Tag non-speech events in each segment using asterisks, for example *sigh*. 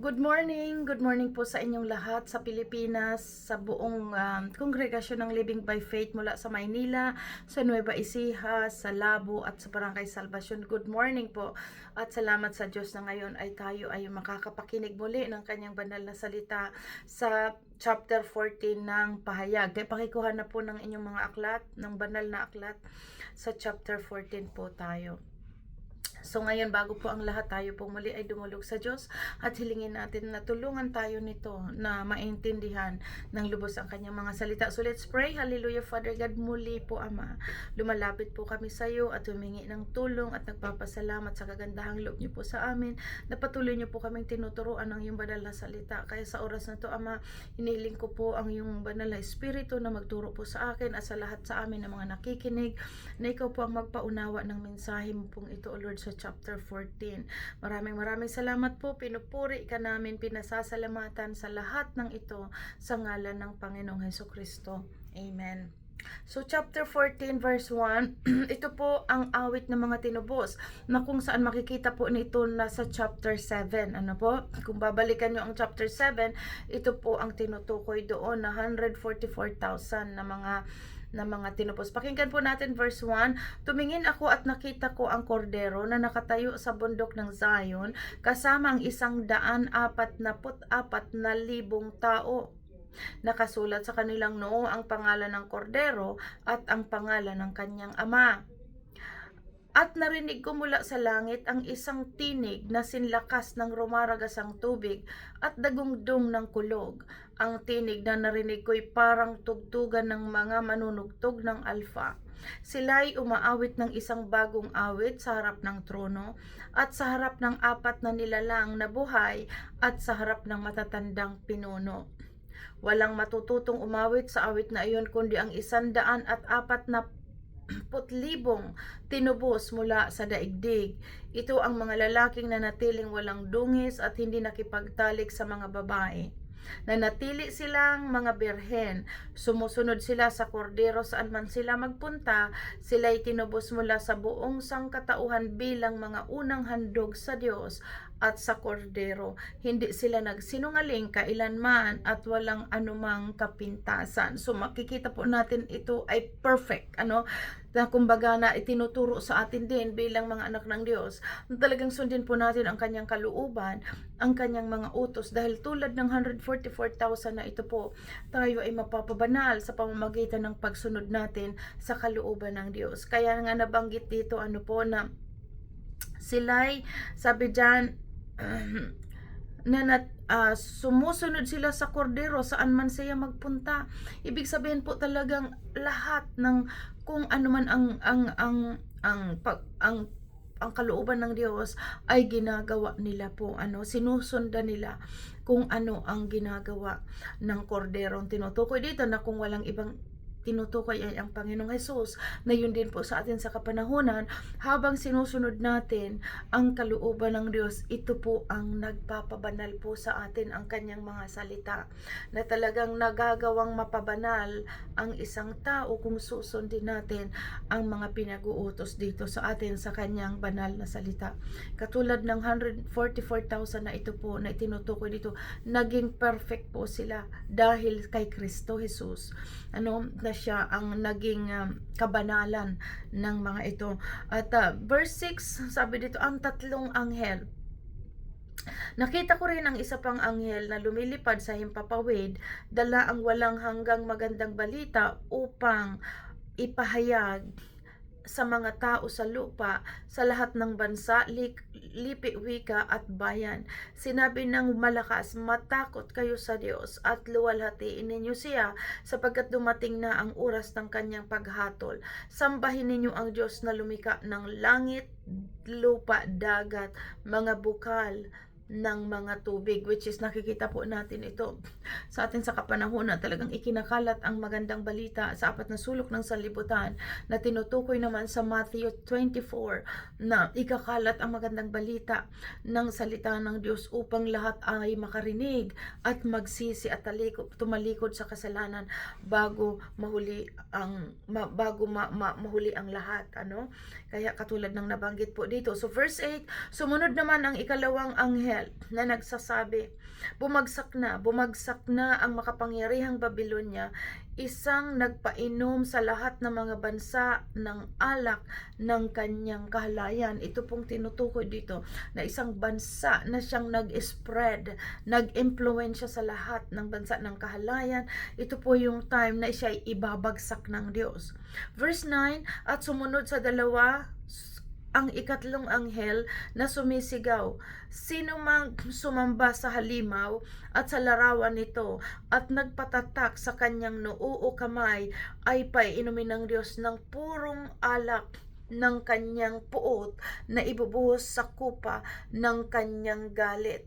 Good morning, good morning po sa inyong lahat sa Pilipinas, sa buong um, kongregasyon ng Living by Faith mula sa Maynila, sa Nueva Ecija, sa Labo at sa Barangay Salvacion. Good morning po at salamat sa Diyos na ngayon ay tayo ay makakapakinig muli ng kanyang banal na salita sa chapter 14 ng Pahayag. Kaya pakikuha na po ng inyong mga aklat, ng banal na aklat sa chapter 14 po tayo. So ngayon bago po ang lahat tayo po muli ay dumulog sa Diyos at hilingin natin na tulungan tayo nito na maintindihan ng lubos ang kanyang mga salita. So let's pray. Hallelujah Father God muli po Ama. Lumalapit po kami sa iyo at humingi ng tulong at nagpapasalamat sa kagandahang loob niyo po sa amin na patuloy niyo po kaming tinuturuan ng iyong banal na salita. Kaya sa oras na to Ama, hiniling ko po ang iyong banal na espiritu na magturo po sa akin at sa lahat sa amin ng mga nakikinig na ikaw po ang magpaunawa ng mensahe mo pong ito, O Lord, sa chapter 14. Maraming maraming salamat po. Pinupuri ka namin, pinasasalamatan sa lahat ng ito sa ngalan ng Panginoong Heso Kristo. Amen. So chapter 14 verse 1, *clears throat* ito po ang awit ng mga tinubos na kung saan makikita po nito na sa chapter 7. Ano po? Kung babalikan nyo ang chapter 7, ito po ang tinutukoy doon na 144,000 na mga na mga tinupos. Pakinggan po natin verse 1. Tumingin ako at nakita ko ang kordero na nakatayo sa bundok ng Zion kasama ang isang daan apat na put apat na libong tao. Nakasulat sa kanilang noo ang pangalan ng kordero at ang pangalan ng kanyang ama. At narinig ko mula sa langit ang isang tinig na sinlakas ng rumaragasang tubig at dagungdong ng kulog. Ang tinig na narinig ko'y parang tugtugan ng mga manunugtog ng alfa. Sila'y umaawit ng isang bagong awit sa harap ng trono at sa harap ng apat na nilalang na buhay at sa harap ng matatandang pinuno. Walang matututong umawit sa awit na iyon kundi ang isandaan at apat na tinubos mula sa daigdig. Ito ang mga lalaking na natiling walang dungis at hindi nakipagtalik sa mga babae. Nanatili silang mga birhen. Sumusunod sila sa kordero saan man sila magpunta. Sila'y tinubos mula sa buong sangkatauhan bilang mga unang handog sa Diyos at sa kordero. Hindi sila nagsinungaling kailanman at walang anumang kapintasan. So makikita po natin ito ay perfect. Ano? na kumbaga na itinuturo sa atin din bilang mga anak ng Diyos na talagang sundin po natin ang kanyang kalooban, ang kanyang mga utos dahil tulad ng 144,000 na ito po, tayo ay mapapabanal sa pamamagitan ng pagsunod natin sa kalooban ng Diyos. Kaya nga nabanggit dito ano po na sila'y sabi dyan *clears throat* na nat, ah, sumusunod sila sa kordero saan man siya magpunta. Ibig sabihin po talagang lahat ng kung ano man ang ang ang ang pag ang ang kalooban ng Diyos ay ginagawa nila po ano sinusundan nila kung ano ang ginagawa ng korderong tinutukoy dito na kung walang ibang tinutukoy ay ang Panginoong Hesus na yun din po sa atin sa kapanahunan habang sinusunod natin ang kalooban ng Diyos ito po ang nagpapabanal po sa atin ang kanyang mga salita na talagang nagagawang mapabanal ang isang tao kung susundin natin ang mga pinag-uutos dito sa atin sa kanyang banal na salita. Katulad ng 144,000 na ito po na tinutukoy dito naging perfect po sila dahil kay Kristo Jesus. Ano siya ang naging um, kabanalan ng mga ito. At uh, verse 6, sabi dito, ang tatlong anghel. Nakita ko rin ang isa pang anghel na lumilipad sa himpapawid, dala ang walang hanggang magandang balita upang ipahayag sa mga tao sa lupa, sa lahat ng bansa, lik, lipi, wika at bayan. Sinabi ng malakas, matakot kayo sa Diyos at luwalhatiin ninyo siya sapagkat dumating na ang oras ng kanyang paghatol. Sambahin ninyo ang Diyos na lumika ng langit, lupa, dagat, mga bukal, ng mga tubig which is nakikita po natin ito sa atin sa kapanahonan talagang ikinakalat ang magandang balita sa apat na sulok ng sanlibutan na tinutukoy naman sa Matthew 24 na ikakalat ang magandang balita ng salita ng Diyos upang lahat ay makarinig at magsisi at talikod, tumalikod sa kasalanan bago mahuli ang ma, bago ma, ma, mahuli ang lahat ano? Kaya katulad ng nabanggit po dito. So verse 8 sumunod naman ang ikalawang anghel Daniel na nagsasabi, bumagsak na, bumagsak na ang makapangyarihang Babylonia, isang nagpainom sa lahat ng mga bansa ng alak ng kanyang kahalayan. Ito pong tinutukoy dito na isang bansa na siyang nag-spread, nag-impluensya sa lahat ng bansa ng kahalayan. Ito po yung time na siya ibabagsak ng Diyos. Verse 9, at sumunod sa dalawa, ang ikatlong anghel na sumisigaw, sino mang sumamba sa halimaw at sa larawan nito at nagpatatak sa kanyang noo o kamay ay paiinumin ng Diyos ng purong alak ng kanyang puot na ibubuhos sa kupa ng kanyang galit.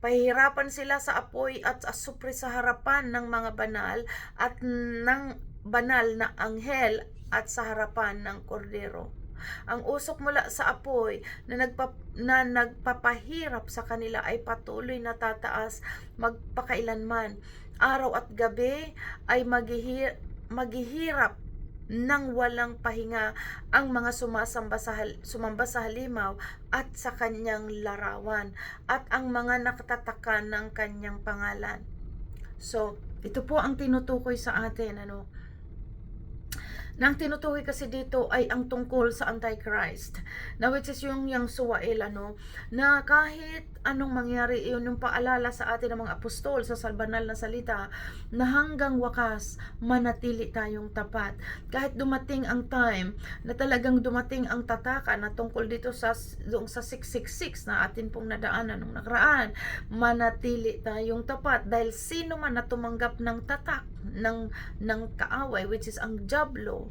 Pahihirapan sila sa apoy at asupre sa harapan ng mga banal at ng banal na anghel at sa harapan ng kordero. Ang usok mula sa apoy na, nagpa, na nagpapahirap sa kanila ay patuloy na tataas magpakailanman. Araw at gabi ay maghihir, maghihirap nang walang pahinga ang mga sumasamba sa sumamba sa halimaw at sa kanyang larawan at ang mga nakatataka ng kanyang pangalan. So, ito po ang tinutukoy sa atin ano Nang tinutukoy kasi dito ay ang tungkol sa Antichrist. Na which is yung yung Suwael ano, na kahit anong mangyari, yun yung paalala sa atin ng mga apostol sa salbanal na salita, na hanggang wakas manatili tayong tapat. Kahit dumating ang time na talagang dumating ang tataka na tungkol dito sa doon sa 666 na atin pong nadaanan nung nakaraan, manatili tayong tapat dahil sino man na tumanggap ng tatak ng ng kaaway which is ang jablo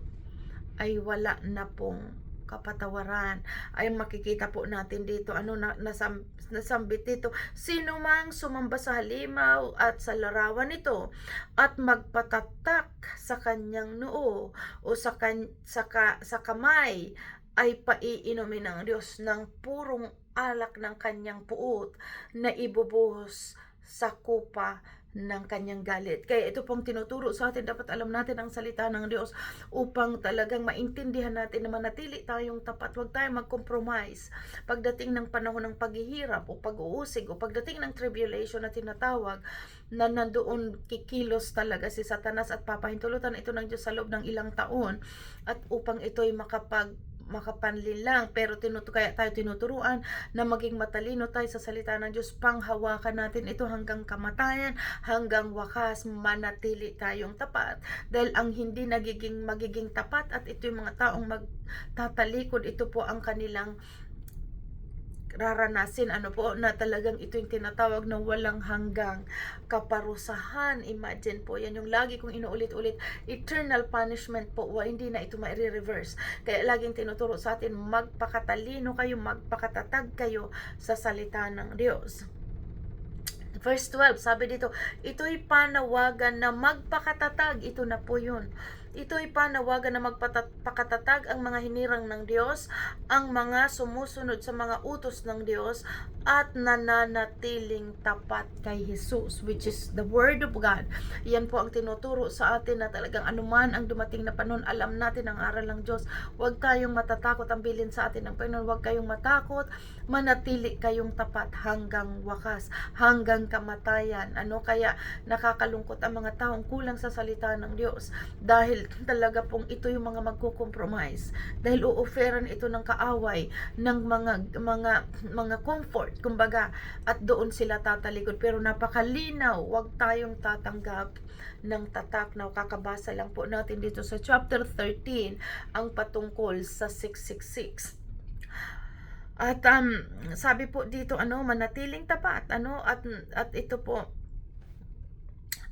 ay wala na pong kapatawaran. Ay makikita po natin dito ano na nasam, nasambit dito. Sino mang sumamba sa halimaw at sa larawan nito at magpatatak sa kanyang noo o sa kan, sa, ka, sa kamay ay paiinumin ng Diyos ng purong alak ng kanyang puot na ibubuhos sa kupa ng kanyang galit. Kaya ito pong tinuturo sa atin, dapat alam natin ang salita ng Diyos upang talagang maintindihan natin na manatili tayong tapat. Huwag tayong mag-compromise. Pagdating ng panahon ng paghihirap o pag-uusig o pagdating ng tribulation na tinatawag, na nandoon kikilos talaga si Satanas at papahintulutan ito ng Diyos sa loob ng ilang taon at upang ito'y makapag makapanlin lang pero tinutu kaya tayo tinuturuan na maging matalino tayo sa salita ng Diyos. Panghawakan natin ito hanggang kamatayan hanggang wakas manatili tayong tapat. Dahil ang hindi nagiging magiging tapat at ito yung mga taong magtatalikod ito po ang kanilang raranasin ano po na talagang ito yung tinatawag na walang hanggang kaparusahan imagine po yan yung lagi kong inuulit-ulit eternal punishment po wa hindi na ito ma-reverse kaya laging tinuturo sa atin magpakatalino kayo magpakatatag kayo sa salita ng Diyos Verse 12, sabi dito, ito'y panawagan na magpakatatag. Ito na po yun. Ito'y panawagan na magpakatatag ang mga hinirang ng Diyos, ang mga sumusunod sa mga utos ng Diyos, at nananatiling tapat kay Jesus, which is the Word of God. Yan po ang tinuturo sa atin na talagang anuman ang dumating na panahon, alam natin ang aral ng Diyos. Huwag tayong matatakot ang bilin sa atin ng Panginoon. Huwag kayong matakot, manatili kayong tapat hanggang wakas, hanggang kamatayan. Ano kaya nakakalungkot ang mga taong kulang sa salita ng Diyos dahil talaga pong ito yung mga magko-compromise dahil uoferan ito ng kaaway ng mga mga mga comfort kumbaga at doon sila tatalikod pero napakalinaw wag tayong tatanggap ng tatak na kakabasa lang po natin dito sa chapter 13 ang patungkol sa 666 at um, sabi po dito ano manatiling tapat ano at at ito po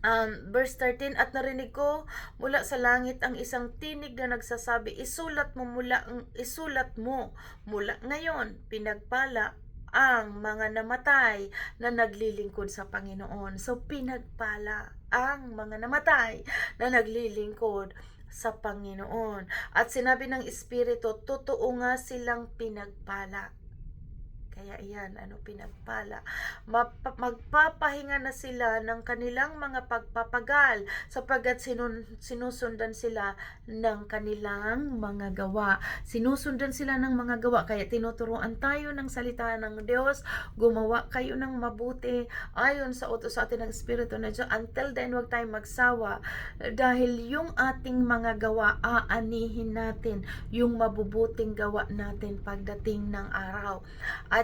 um, verse 13 at narinig ko mula sa langit ang isang tinig na nagsasabi isulat mo mula isulat mo mula ngayon pinagpala ang mga namatay na naglilingkod sa Panginoon. So pinagpala ang mga namatay na naglilingkod sa Panginoon. At sinabi ng Espiritu, totoo nga silang pinagpala. Kaya iyan, ano, pinagpala. Magpapahinga na sila ng kanilang mga pagpapagal sapagkat sinun- sinusundan sila ng kanilang mga gawa. Sinusundan sila ng mga gawa. Kaya tinuturuan tayo ng salita ng Diyos. Gumawa kayo ng mabuti ayon sa utos sa atin ng Espiritu na Diyos. Until then, huwag tayong magsawa. Dahil yung ating mga gawa, aanihin natin yung mabubuting gawa natin pagdating ng araw.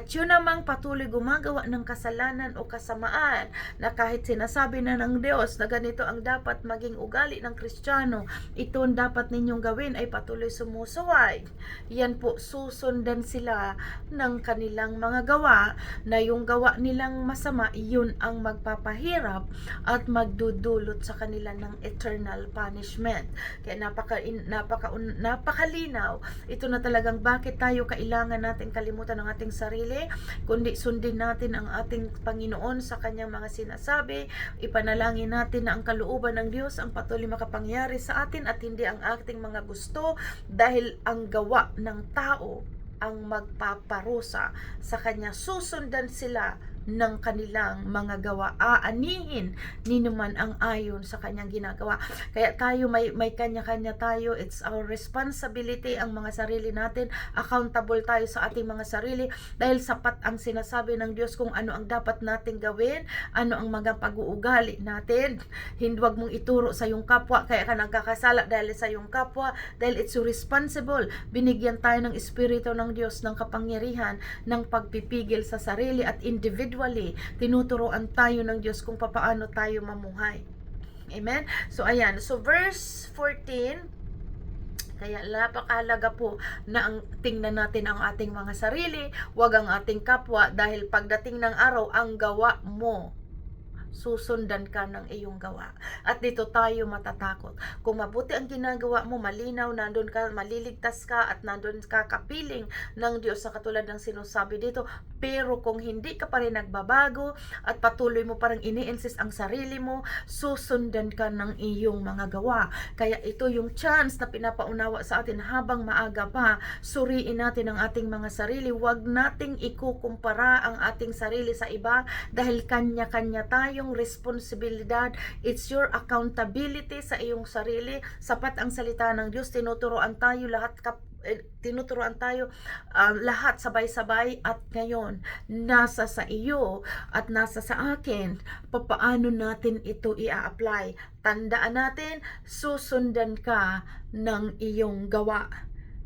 At yun namang patuloy gumagawa ng kasalanan o kasamaan na kahit sinasabi na ng Diyos na ganito ang dapat maging ugali ng Kristiyano, ito ang dapat ninyong gawin ay patuloy sumusuway. Yan po, susundan sila ng kanilang mga gawa na yung gawa nilang masama, yun ang magpapahirap at magdudulot sa kanila ng eternal punishment. Kaya napaka, napaka, napakalinaw, ito na talagang bakit tayo kailangan natin kalimutan ang ating sarili, kundi sundin natin ang ating Panginoon sa kanyang mga sinasabi, ipanalangin natin na ang kalooban ng Diyos ang patuloy makapangyari sa atin at hindi ang ating mga gusto dahil ang gawa ng tao ang magpaparusa sa kanya. Susundan sila ng kanilang mga gawa. Aanihin ni naman ang ayon sa kanyang ginagawa. Kaya tayo may, may kanya-kanya tayo. It's our responsibility ang mga sarili natin. Accountable tayo sa ating mga sarili dahil sapat ang sinasabi ng Diyos kung ano ang dapat nating gawin, ano ang mga pag-uugali natin. Hindi wag mong ituro sa iyong kapwa kaya ka nagkakasala dahil sa iyong kapwa dahil it's responsible. Binigyan tayo ng Espiritu ng Diyos ng kapangyarihan ng pagpipigil sa sarili at individually tinuturoan tayo ng Diyos kung papaano tayo mamuhay. Amen? So ayan, so verse 14 kaya napakahalaga po na ang tingnan natin ang ating mga sarili, wag ang ating kapwa dahil pagdating ng araw ang gawa mo susundan ka ng iyong gawa. At dito tayo matatakot. Kung mabuti ang ginagawa mo, malinaw, nandun ka, maliligtas ka, at nandun ka kapiling ng Diyos sa katulad ng sinasabi dito. Pero kung hindi ka pa rin nagbabago at patuloy mo parang ini-insist ang sarili mo, susundan ka ng iyong mga gawa. Kaya ito yung chance na pinapaunawa sa atin habang maaga pa. Suriin natin ang ating mga sarili. Huwag nating ikukumpara ang ating sarili sa iba dahil kanya-kanya tayong responsibilidad. It's your accountability sa iyong sarili. Sapat ang salita ng Diyos. Tinuturoan tayo lahat kap eh, tayo um, lahat sabay-sabay at ngayon nasa sa iyo at nasa sa akin papaano natin ito i-apply tandaan natin susundan ka ng iyong gawa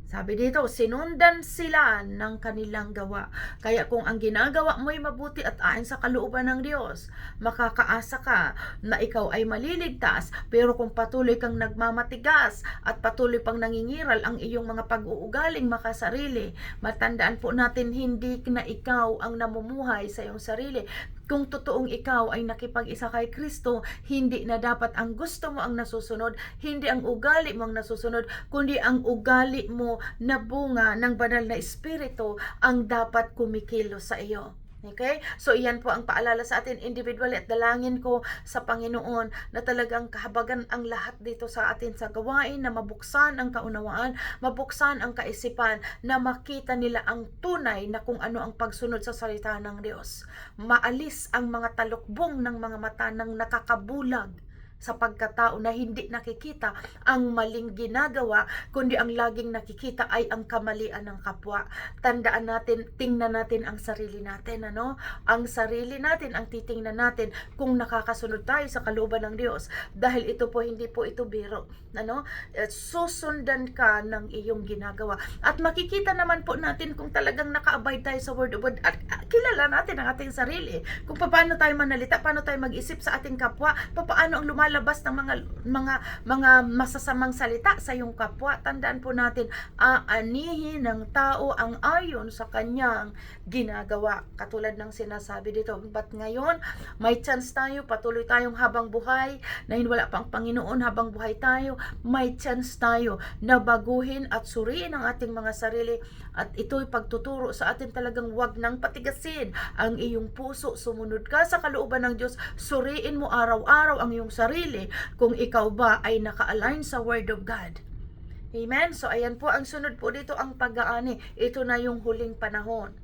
sabi dito, sinundan sila ng kanilang gawa. Kaya kung ang ginagawa mo'y mabuti at ayon sa kalooban ng Diyos, makakaasa ka na ikaw ay maliligtas. Pero kung patuloy kang nagmamatigas at patuloy pang nangingiral ang iyong mga pag-uugaling makasarili, matandaan po natin hindi na ikaw ang namumuhay sa iyong sarili, kung totoong ikaw ay nakipag-isa kay Kristo, hindi na dapat ang gusto mo ang nasusunod, hindi ang ugali mo ang nasusunod, kundi ang ugali mo na bunga ng banal na espiritu ang dapat kumikilos sa iyo. Okay? So, iyan po ang paalala sa atin individually at dalangin ko sa Panginoon na talagang kahabagan ang lahat dito sa atin sa gawain na mabuksan ang kaunawaan, mabuksan ang kaisipan, na makita nila ang tunay na kung ano ang pagsunod sa salita ng Diyos. Maalis ang mga talukbong ng mga mata ng nakakabulag sa pagkatao na hindi nakikita ang maling ginagawa, kundi ang laging nakikita ay ang kamalian ng kapwa. Tandaan natin, tingnan natin ang sarili natin, ano? Ang sarili natin, ang titingnan natin kung nakakasunod tayo sa kalooban ng Diyos. Dahil ito po, hindi po ito biro, ano? Susundan ka ng iyong ginagawa. At makikita naman po natin kung talagang naka-abide tayo sa Word of God at ah, kilala natin ang ating sarili. Kung paano tayo manalita, paano tayo mag-isip sa ating kapwa, paano ang lumalabas ng mga mga mga masasamang salita sa iyong kapwa. Tandaan po natin, aanihin ng tao ang ayon sa kanyang ginagawa. Katulad ng sinasabi dito. But ngayon, may chance tayo, patuloy tayong habang buhay, na wala pang Panginoon habang buhay tayo, may chance tayo na baguhin at suriin ang ating mga sarili at ito'y pagtuturo sa atin talagang wag nang patigasin ang iyong puso. Sumunod ka sa kalooban ng Diyos. Suriin mo araw-araw ang iyong sarili kung ikaw ba ay naka-align sa Word of God. Amen? So, ayan po, ang sunod po dito ang pag-aani. Ito na yung huling panahon.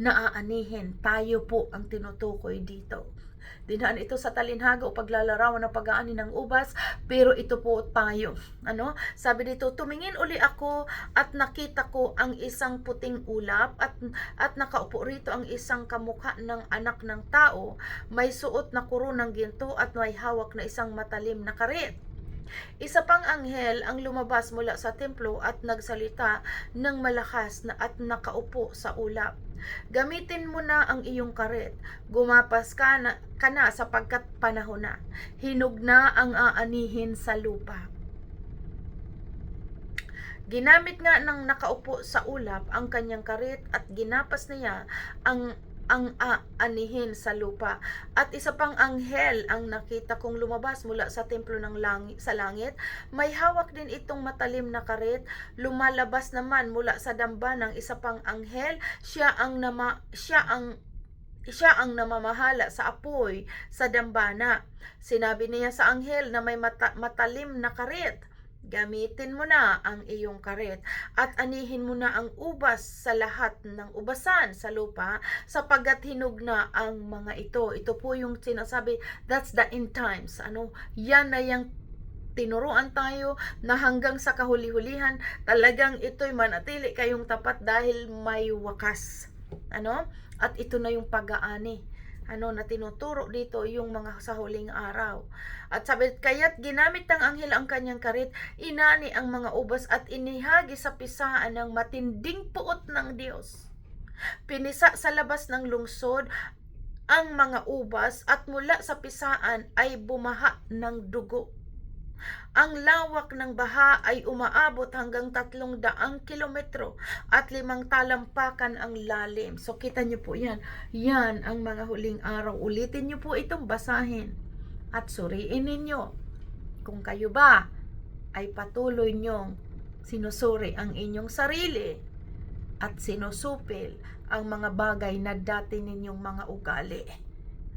naaanihin. Tayo po ang tinutukoy dito. Dinaan ito sa talinhaga o paglalarawan ng pag-aani ng ubas, pero ito po tayo. Ano? Sabi dito, tumingin uli ako at nakita ko ang isang puting ulap at, at nakaupo rito ang isang kamukha ng anak ng tao. May suot na kurunang ginto at may hawak na isang matalim na karit. Isa pang anghel ang lumabas mula sa templo at nagsalita ng malakas na at nakaupo sa ulap. Gamitin mo na ang iyong karet. Gumapas ka na, ka na sapagkat panahon na. Hinog na ang aanihin sa lupa. Ginamit nga ng nakaupo sa ulap ang kanyang karit at ginapas niya ang ang aanihin sa lupa. At isa pang anghel ang nakita kong lumabas mula sa templo ng langit, sa langit. May hawak din itong matalim na karit. Lumalabas naman mula sa damba ng isa pang anghel. Siya ang nama, siya ang siya ang namamahala sa apoy sa dambana. Sinabi niya sa anghel na may mata, matalim na karit. Gamitin mo na ang iyong karit at anihin mo na ang ubas sa lahat ng ubasan sa lupa sapagkat hinog na ang mga ito. Ito po yung sinasabi, that's the end times. Ano, yan na yung tinuruan tayo na hanggang sa kahuli-hulihan talagang ito'y manatili kayong tapat dahil may wakas. Ano? At ito na yung pag-aani ano na tinuturo dito yung mga sa huling araw. At sabi, kaya't ginamit ng anghel ang kanyang karit, inani ang mga ubas at inihagi sa pisaan ng matinding puot ng Diyos. Pinisa sa labas ng lungsod ang mga ubas at mula sa pisaan ay bumaha ng dugo. Ang lawak ng baha ay umaabot hanggang tatlong daang kilometro at limang talampakan ang lalim. So kita niyo po yan. Yan ang mga huling araw. Ulitin niyo po itong basahin at suriin ninyo kung kayo ba ay patuloy niyong sinusuri ang inyong sarili at sinusupil ang mga bagay na dati ninyong mga ugali.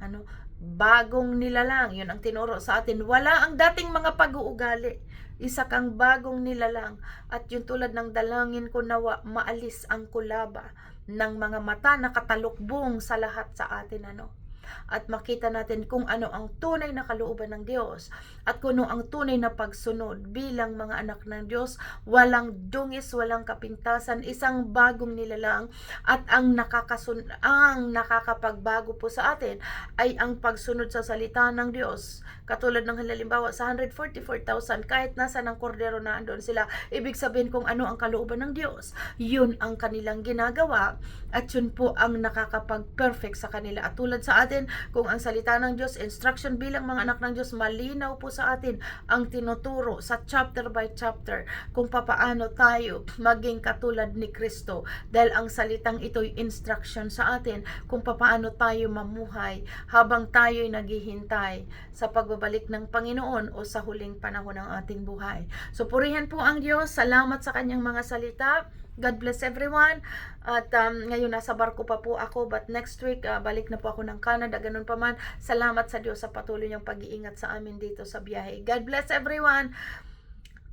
Ano? Bagong nilalang. Yun ang tinuro sa atin. Wala ang dating mga pag-uugali. Isa kang bagong nilalang. At yung tulad ng dalangin ko nawa, maalis ang kulaba ng mga mata na katalukbong sa lahat sa atin. Ano? At makita natin kung ano ang tunay na kalooban ng Diyos at kung ano ang tunay na pagsunod bilang mga anak ng Diyos. Walang dungis, walang kapintasan, isang bagong nilalang at ang nakakasun ang nakakapagbago po sa atin ay ang pagsunod sa salita ng Diyos. Katulad ng halimbawa sa 144,000 kahit nasa ng kordero na andon sila, ibig sabihin kung ano ang kalooban ng Diyos. Yun ang kanilang ginagawa at yun po ang nakakapag-perfect sa kanila. At tulad sa atin, kung ang salita ng Diyos, instruction bilang mga anak ng Diyos, malinaw po sa atin ang tinuturo sa chapter by chapter kung papaano tayo maging katulad ni Kristo. Dahil ang salitang ito'y instruction sa atin kung papaano tayo mamuhay habang tayo'y naghihintay sa pagbabalik ng Panginoon o sa huling panahon ng ating buhay. So purihan po ang Diyos. Salamat sa kanyang mga salita. God bless everyone. At um, ngayon nasa barko pa po ako but next week uh, balik na po ako ng Canada. Ganun pa man. Salamat sa Diyos sa patuloy niyang pag-iingat sa amin dito sa biyahe. God bless everyone.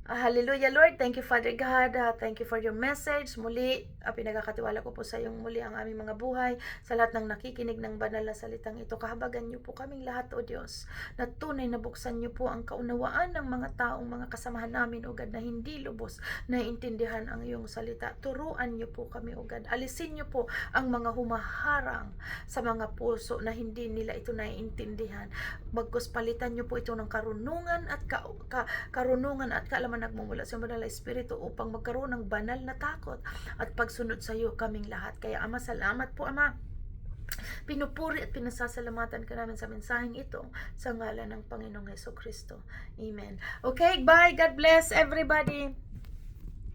Uh, hallelujah Lord. Thank you Father God. Uh, thank you for your message. Muli, uh, pinagkakatiwala ko po sa iyong muli ang aming mga buhay. Sa lahat ng nakikinig ng banal na salitang ito, kahabagan niyo po kaming lahat o Diyos. Na tunay na buksan niyo po ang kaunawaan ng mga taong mga kasamahan namin o God na hindi lubos na intindihan ang iyong salita. Turuan niyo po kami o God. Alisin niyo po ang mga humaharang sa mga puso na hindi nila ito naiintindihan. Bagkus palitan niyo po ito ng karunungan at ka, ka, karunungan at kaalaman nagmumula sa banal na espiritu upang magkaroon ng banal na takot at pagsunod sa iyo kaming lahat. Kaya Ama, salamat po Ama. Pinupuri at pinasasalamatan ka namin sa mensaheng ito sa ngalan ng Panginoong Heso Kristo. Amen. Okay, bye. God bless everybody.